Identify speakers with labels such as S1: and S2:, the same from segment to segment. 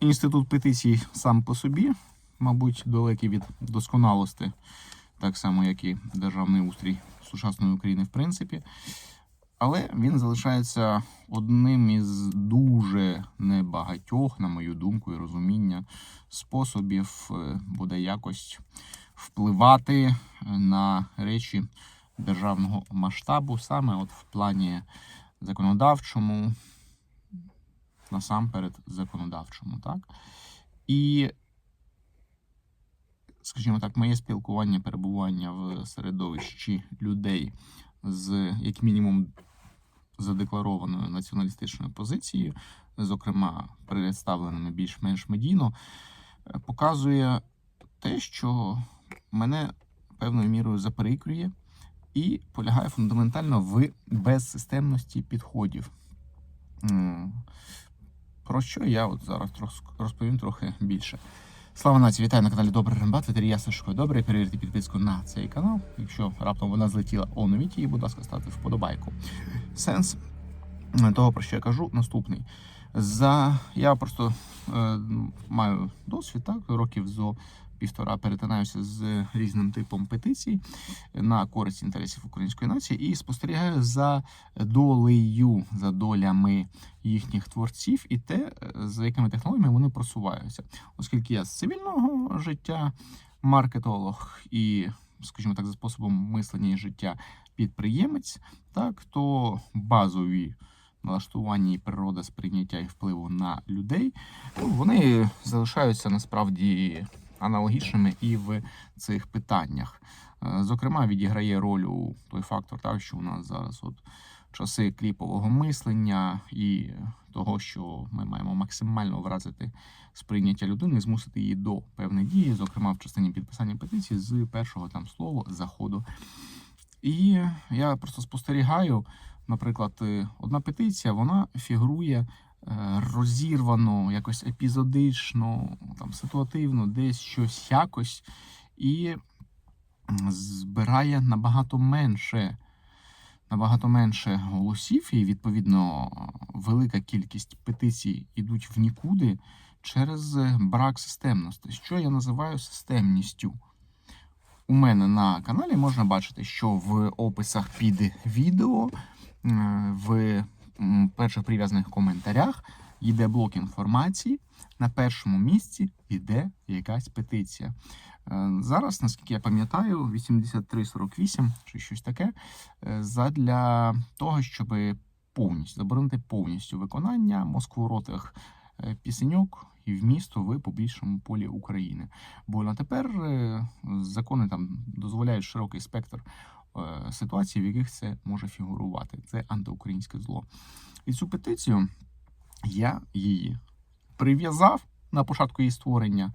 S1: інститут петицій сам по собі, мабуть, далекий від досконалості, так само, як і державний устрій сучасної України, в принципі. Але він залишається одним із дуже небагатьох, на мою думку і розуміння, способів е, буде якось впливати на речі державного масштабу, саме от в плані законодавчому, насамперед законодавчому, так? І, скажімо так, моє спілкування, перебування в середовищі людей з як мінімум задекларованою націоналістичною позицією, зокрема представленими більш-менш медійно, е, показує те, що мене певною мірою заперекрює і полягає фундаментально в безсистемності підходів. Про що я от зараз розповім трохи більше. Слава нації, вітаю на каналі Добрий Рембат, Це я Сашко Добре, Перевірте підписку на цей канал. Якщо раптом вона злетіла, оновіть її, будь ласка, ставте вподобайку. Сенс того, про що я кажу, наступний. За я просто е, маю досвід, так, років зо півтора перетинаюся з різним типом петицій на користь інтересів української нації і спостерігаю за долею, за долями їхніх творців і те, е, за якими технологіями вони просуваються. Оскільки я з цивільного життя маркетолог і, скажімо так, за способом мислення і життя підприємець, так то базові налаштування і природа сприйняття і впливу на людей, ну, вони залишаються насправді аналогічними і в цих питаннях. Е, Зокрема, відіграє роль той фактор, так, що у нас зараз от часи кліпового мислення і того, що ми маємо максимально вразити сприйняття людини, змусити її до певної дії, зокрема в частині підписання петиції з першого там слова заходу. І я просто спостерігаю, наприклад, е, одна петиція, вона фігурує розірвано, якось епізодично, там ситуативно, десь щось якось, і збирає набагато менше. Набагато менше голосів, і відповідно велика кількість петицій ідуть в нікуди через е, брак системності. Що я називаю системністю? У мене на каналі можна бачити, що в описах під відео, е, в перших прив'язаних коментарях йде блок інформації. На першому місці йде якась петиція. Е, Зараз, наскільки я пам'ятаю, 8348 чи щось таке, е, задля того, щоб повністю заборонити повністю виконання москворотих е, пісеньок і вмісту в публічному полі України. Бо на тепер закони там дозволяють широкий спектр ситуацій, в яких це може фігурувати. Це антиукраїнське зло. І цю петицію я її прив'язав на початку її створення.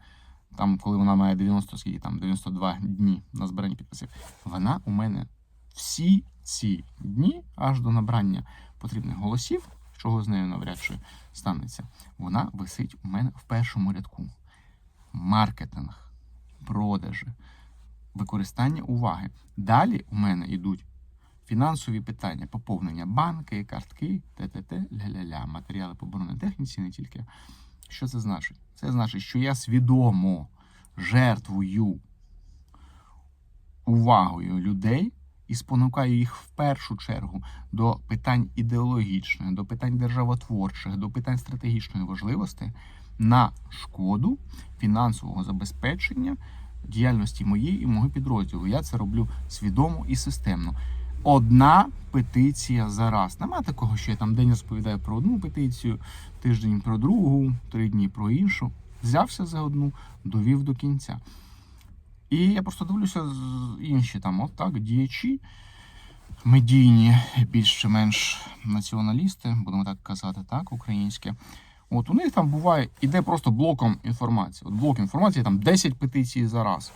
S1: Там, коли вона має 90, скільки там 92 дні на збирання підписів, вона у мене всі ці дні, аж до набрання потрібних голосів, чого з нею навряд чи станеться, вона висить у мене в першому рядку. Маркетинг, продажі, використання уваги. Далі у мене йдуть фінансові питання, поповнення банки, картки, ТТТ, ля-ля-ля, матеріали по бронетехніці, не тільки. Що це значить? Це значить, що я свідомо жертвую увагою людей і спонукаю їх в першу чергу до питань ідеологічних, до питань державотворчих, до питань стратегічної важливості на шкоду фінансового забезпечення діяльності моєї і мого підрозділу. Я це роблю свідомо і системно. Одна петиція за раз. Нема такого, що я там день розповідаю про одну петицію, тиждень про другу, три дні про іншу. Взявся за одну, довів до кінця. І я просто дивлюся інші там, от так, діячі, медійні, більш чи менш націоналісти, будемо так казати, так, українські. От у них там буває, іде просто блоком інформації. От блок інформації, там 10 петицій за раз.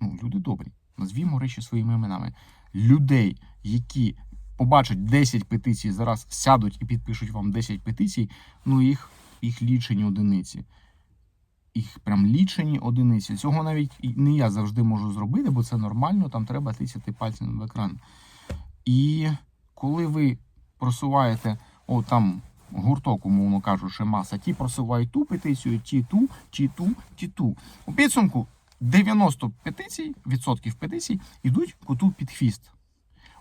S1: Ну, люди добрі. Назвімо речі своїми іменами. Людей, які побачать 10 петицій зараз, сядуть і підпишуть вам 10 петицій, ну їх, їх лічені одиниці. Їх прям лічені одиниці. Цього навіть не я завжди можу зробити, бо це нормально, там треба тисяти пальцем в екран. І коли ви просуваєте, о, там гурток, умовно кажучи, маса. Ті просувають ту петицію, ті ту, ті ту, ті ту. У підсумку 90 петицій, відсотків петицій йдуть коту під хвіст.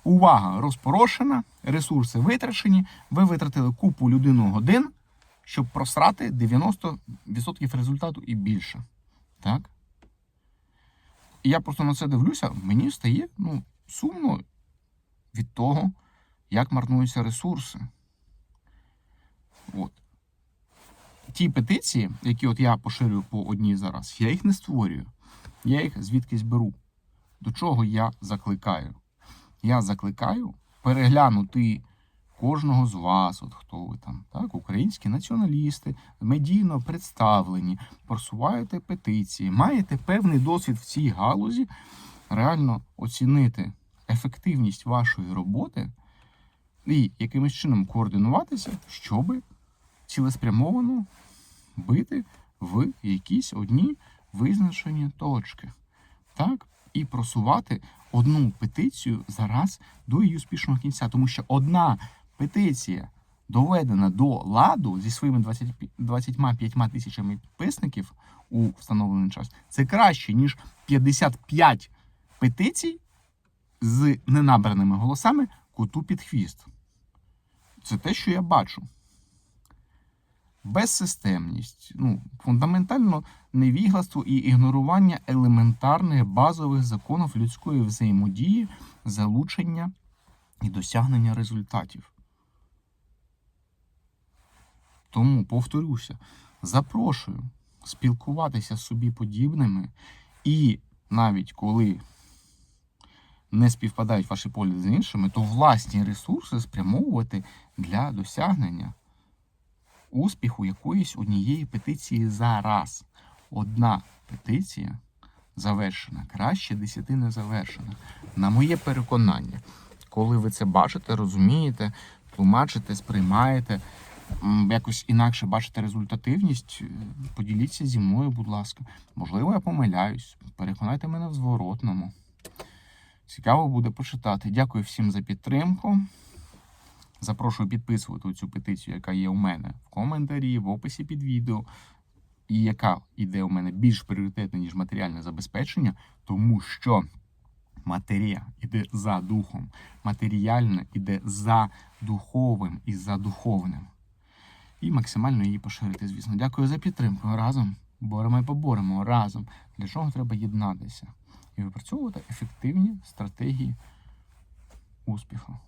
S1: Увага розпорошена, ресурси витрачені. Ви витратили купу людину годин, щоб просрати 90% результату і більше. Так? І я просто на це дивлюся, мені стає ну, сумно від того, як марнуються ресурси. От. Ті петиції, які от я поширюю по одній зараз, я їх не створюю. Я їх звідкись беру. До чого я закликаю? Я закликаю переглянути кожного з вас, от хто ви там, так, українські націоналісти, медійно представлені, просуваєте петиції, маєте певний досвід в цій галузі, реально оцінити ефективність вашої роботи і якимось чином координуватися, щоб цілеспрямовано бити в якісь одні визначені точки. Так? І просувати одну петицію зараз до її успішного кінця. Тому що одна петиція, доведена до ладу зі своїми 20, 25 тисячами підписників у встановлений час, це краще, ніж 55 петицій з ненабраними голосами коту під хвіст. Це те, що я бачу. Безсистемність, ну, фундаментально невігластво і ігнорування елементарних базових законів людської взаємодії, залучення і досягнення результатів. Тому повторюся, запрошую спілкуватися з собі подібними, і навіть коли не співпадають ваші погляди з іншими, то власні ресурси спрямовувати для досягнення успіху якоїсь однієї петиції зараз. Одна петиція завершена, краще десяти не завершена. На моє переконання, коли ви це бачите, розумієте, тлумачите, сприймаєте, якось інакше бачите результативність, е, поділіться зі мною, будь ласка. Можливо, я помиляюсь. Переконайте мене в зворотному. Цікаво буде почитати. Дякую всім за підтримку. Запрошую підписувати цю петицію, яка є у мене в коментарі, в описі під відео, і яка йде у мене більш пріоритетна, ніж матеріальне забезпечення, тому що матерія йде за духом, матеріальне йде за духовим і за духовним. І максимально її поширити, звісно. Дякую за підтримку. Разом боремо і поборемо разом. Для чого треба єднатися і випрацьовувати ефективні стратегії успіху.